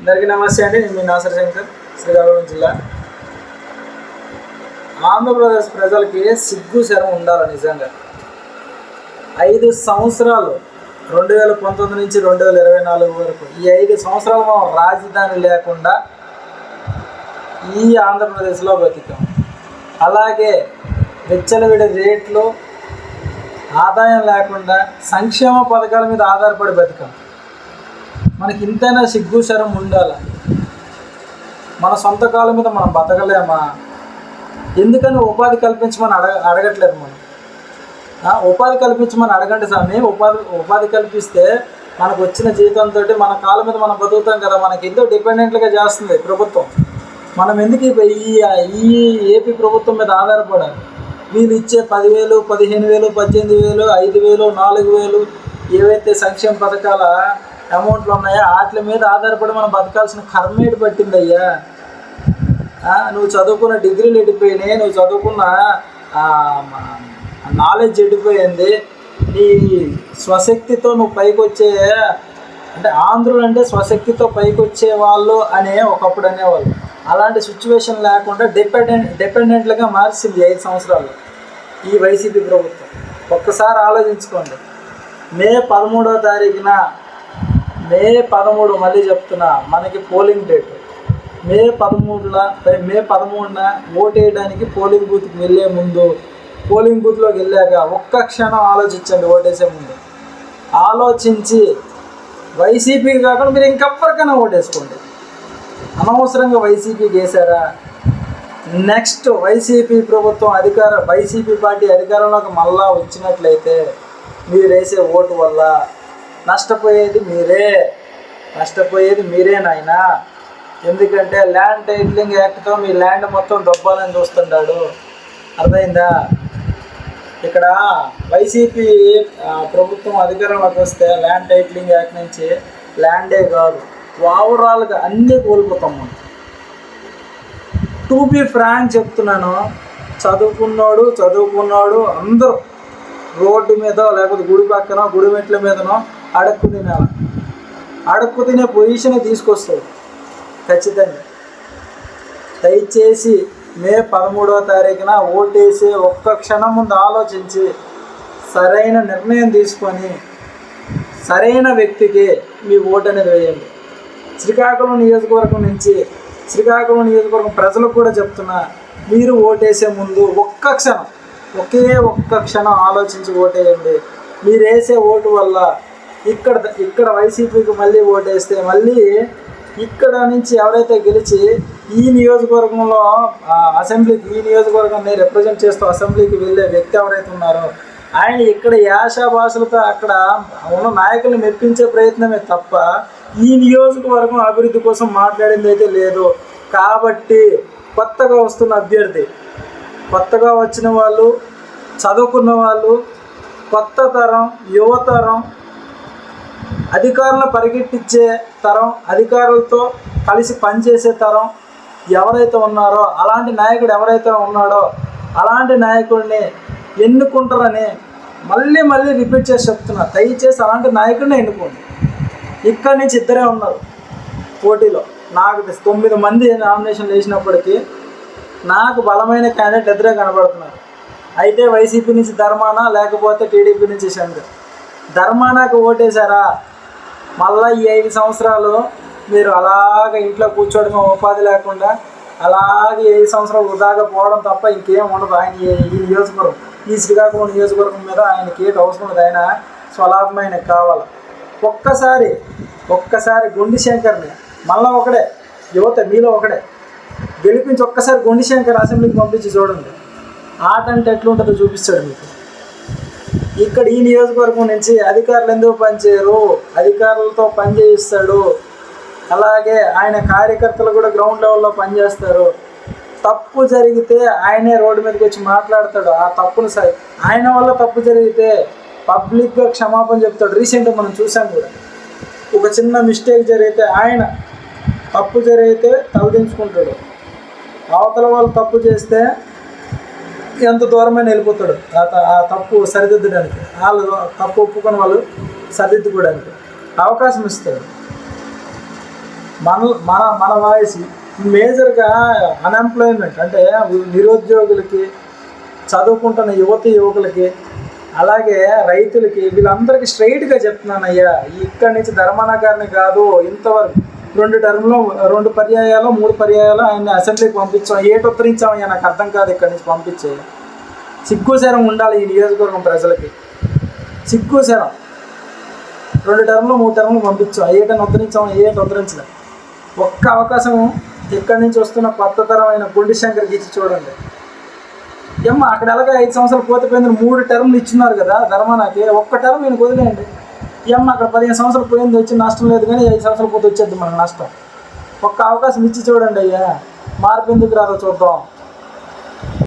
అందరికీ నమస్తే అండి నేను మీ నాసర్ శంకర్ శ్రీకాకుళం జిల్లా. ఆంధ్రప్రదేశ్ ప్రజలకి సిగ్గు శరం ఉండాలి నిజంగా? ఐదు సంవత్సరాలు రెండు వేల పంతొమ్మిది నుంచి రెండు వేల ఇరవై నాలుగు వరకు ఈ ఐదు సంవత్సరాలు మనం రాజధాని లేకుండా ఈ ఆంధ్రప్రదేశ్లో బతికాం. అలాగే విచ్చలవిడి రేట్లు ఆదాయం లేకుండా సంక్షేమ పథకాల మీద ఆధారపడి బతికాం. మనకి ఇంతైనా సిగ్గు శరం ఉండాలి? మన సొంత కాలం మీద మనం బతకలేమా? ఎందుకని ఉపాధి కల్పించమని అడగ అడగట్లేదు మనం? ఉపాధి కల్పించమని అడగండి స్వామి. ఉపాధి ఉపాధి కల్పిస్తే మనకు వచ్చిన జీవితంతో మన కాళ్ళ మీద మనం బతుకుతాం కదా. మనకి ఎంతో డిపెండెంట్గా చేస్తుంది ప్రభుత్వం. మనం ఎందుకు ఈ ఈ ఏపీ ప్రభుత్వం మీద ఆధారపడాలి? వీళ్ళు ఇచ్చే పదివేలు పదిహేను వేలు పద్దెనిమిది వేలు ఐదు వేలు నాలుగు వేలు ఏవైతే సంక్షేమ పథకాల అమౌంట్లు ఉన్నాయా? వాటి మీద ఆధారపడి మనం బతకాల్సిన కర్మేటి పట్టిందయ్యా. నువ్వు చదువుకున్న డిగ్రీలు ఎడిపోయినాయి నువ్వు చదువుకున్న నాలెడ్జ్ ఎడిపోయింది. నీ స్వశక్తితో నువ్వు పైకి వచ్చే అంటే ఆంధ్రులు అంటే స్వశక్తితో పైకి వచ్చే వాళ్ళు అనే ఒకప్పుడు అనేవాళ్ళు. అలాంటి సిచ్యువేషన్ లేకుండా డిపెండెంట్ డిపెండెంట్లుగా మార్చింది ఐదు సంవత్సరాలు ఈ వైసీపీ ప్రభుత్వం. ఒక్కసారి ఆలోచించుకోండి. మే పదమూడవ తారీఖున మే పదమూడు మళ్ళీ చెప్తున్నా మనకి పోలింగ్ డేట్. మే పదమూడున మే పదమూడున ఓటు వేయడానికి పోలింగ్ బూత్కి వెళ్ళే ముందు పోలింగ్ బూత్లోకి వెళ్ళాక ఒక్క క్షణం ఆలోచించండి ఓటేసే ముందు. ఆలోచించి వైసీపీకి కాకుండా మీరు ఇంకెవ్వరికైనా ఓటేసుకోండి అనవసరంగా వైసీపీకి వేశారా నెక్స్ట్ వైసీపీ ప్రభుత్వం అధికార వైసీపీ పార్టీ అధికారంలోకి మళ్ళా వచ్చినట్లయితే మీరు వేసే ఓటు వల్ల నష్టపోయేది మీరే. నష్టపోయేది మీరే నాయనా. ఎందుకంటే ల్యాండ్ టైటిలింగ్ యాక్ట్తో మీ ల్యాండ్ మొత్తం దొబ్బాలని చూస్తుంటాడు అర్థమైందా? ఇక్కడ వైసీపీ ప్రభుత్వం అధికారంలోకి వస్తే ల్యాండ్ టైటిలింగ్ యాక్ట్ నుంచి ల్యాండే కాదు. ఓవరాల్గా అన్నీ కోల్పోతాం మనం. టు బి ఫ్రాంక్ చెప్తున్నాను. చదువుకున్నాడు చదువుకున్నాడు అందరూ రోడ్డు మీద లేకపోతే గుడి పక్కన గుడి మెట్ల మీదనో అడక్కు తినాలి అడక్కు తినే పొజిషన్ తీసుకొస్తాయి ఖచ్చితంగా. దయచేసి మే పదమూడవ తారీఖున ఓటేసి ఒక్క క్షణం ముందు ఆలోచించి సరైన నిర్ణయం తీసుకొని సరైన వ్యక్తికి మీ ఓటు అనేది వేయండి. శ్రీకాకుళం నియోజకవర్గం నుంచి శ్రీకాకుళం నియోజకవర్గం ప్రజలకు కూడా చెప్తున్నా మీరు ఓటేసే ముందు ఒక్క క్షణం ఒకే ఒక్క క్షణం ఆలోచించి ఓటేయండి. మీరు వేసే ఓటు వల్ల ఇక్కడ ఇక్కడ వైసీపీకి మళ్ళీ ఓటేస్తే మళ్ళీ ఇక్కడ నుంచి ఎవరైతే గెలిచి ఈ నియోజకవర్గంలో అసెంబ్లీకి ఈ నియోజకవర్గాన్ని రిప్రజెంట్ చేస్తూ అసెంబ్లీకి వెళ్ళే వ్యక్తి ఎవరైతే ఉన్నారో ఆయన ఇక్కడ యాష భాషలతో అక్కడ ఉన్న నాయకులను మెప్పించే ప్రయత్నమే తప్ప ఈ నియోజకవర్గం అభివృద్ధి కోసం మాట్లాడింది అయితే లేదు. కాబట్టి కొత్తగా వస్తున్న అభ్యర్థి కొత్తగా వచ్చిన వాళ్ళు చదువుకున్న వాళ్ళు కొత్త తరం యువతరం అధికారులను పరిగెట్టించే తరం అధికారులతో కలిసి పనిచేసే తరం ఎవరైతే ఉన్నారో అలాంటి నాయకుడు ఎవరైతే ఉన్నాడో అలాంటి నాయకుడిని ఎన్నుకుంటారని మళ్ళీ మళ్ళీ రిపీట్ చేసి చెప్తున్నా. దయచేసి అలాంటి నాయకుడిని ఎన్నుకోండి. ఇక్కడి నుంచి ఇద్దరే ఉన్నారు పోటీలో. నాకు తొమ్మిది మంది నామినేషన్ వేసినప్పటికీ నాకు బలమైన క్యాండిడేట్ ఇద్దరే కనబడుతున్నారు. అయితే వైసీపీ నుంచి ధర్మాన లేకపోతే టీడీపీ నుంచి శంకర్ ధర్మానాకు ఓటేశారా? మళ్ళీ ఈ ఐదు సంవత్సరాలు మీరు అలాగ ఇంట్లో కూర్చోవడం ఉపాధి లేకుండా అలాగే ఐదు సంవత్సరాలు వృధాగా పోవడం తప్ప ఇంకేం ఉండదు. ఆయన ఈ- ఈ నియోజకవర్గం ఈ శ్రీకాకుళం నియోజకవర్గం మీద ఆయనకి ఏటి అవసరం లేదు. ఆయన స్వలాభం ఆయనకు కావాలి. ఒక్కసారి ఒక్కసారి గుండి శంకర్ని మళ్ళా ఒకడే యువత మీలో ఒకడే గెలిపించి ఒక్కసారి గుండి శంకర్ అసెంబ్లీకి పంపించి చూడండి. ఆట అంటే ఎట్లుంటుందో చూపిస్తాడు మీకు. ఇక్కడ ఈ నియోజకవర్గం నుంచి అధికారులు ఎందుకు పనిచేయరు? అధికారులతో పని చేయిస్తాడు అలాగే ఆయన కార్యకర్తలు కూడా గ్రౌండ్ లెవెల్లో పనిచేస్తారు. తప్పు జరిగితే ఆయనే రోడ్డు మీదకి వచ్చి మాట్లాడతాడు. ఆ తప్పును సరి ఆయన వల్ల తప్పు జరిగితే పబ్లిక్గా క్షమాపణ చెప్తాడు. రీసెంట్గా మనం చూసాం కూడా. ఒక చిన్న మిస్టేక్ జరిగితే ఆయన తప్పు జరిగితే తలదించుకుంటాడు. అవతల వాళ్ళు తప్పు చేస్తే ఎంత దూరమైన వెళ్ళిపోతాడు. ఆ త- ఆ తప్పు సరిదిద్దడానికి వాళ్ళు తప్పు ఒప్పుకొని వాళ్ళు సరిదిద్దుకోవడానికి అవకాశం ఇస్తాడు. మన మన మన వాయిస్ మేజర్గా అన్ఎంప్లాయ్మెంట్ అంటే నిరుద్యోగులకి చదువుకుంటున్న యువతి యువకులకి అలాగే రైతులకి వీళ్ళందరికీ స్ట్రైట్గా చెప్తున్నాను అయ్యా ఇక్కడి నుంచి ధర్మనగర్ని కాదు ఇంతవరకు రెండు టర్మ్లో రెండు పర్యాయాలు మూడు పర్యాయాలు ఆయన అసెంబ్లీకి పంపించాం. ఏటి ఉత్తరించాం అని నాకు అర్థం కాదు ఇక్కడి నుంచి పంపించే. సిగ్గుశరం ఉండాలి ఈ నియోజకవర్గం ప్రజలకి. సిగ్గుశరం రెండు టర్మ్లు మూడు టర్మ్లు పంపించాం. ఏటని ఉద్ధరించాం ఏటి ఉద్ధరించలేదు ఒక్క అవకాశం ఇక్కడి నుంచి వస్తున్న కొత్త తరమైన గుండి శంకర్కి ఇచ్చి చూడండి. ఏమో అక్కడ ఎలాగ ఐదు సంవత్సరాలు పోతే మూడు టర్మ్లు ఇచ్చినారు కదా ధర్మానాకి ఒక్క టర్మ్ నేను వదిలేయండి. ఏమ్మ అక్కడ పదిహేను సంవత్సరాలు పోయింది వచ్చి నష్టం లేదు కానీ ఐదు సంవత్సరాలు పోతే వచ్చేది మనకు నష్టం. ఒక్క అవకాశం ఇచ్చి చూడండి అయ్యా. మార్పు ఎందుకు రాదో చూద్దాం.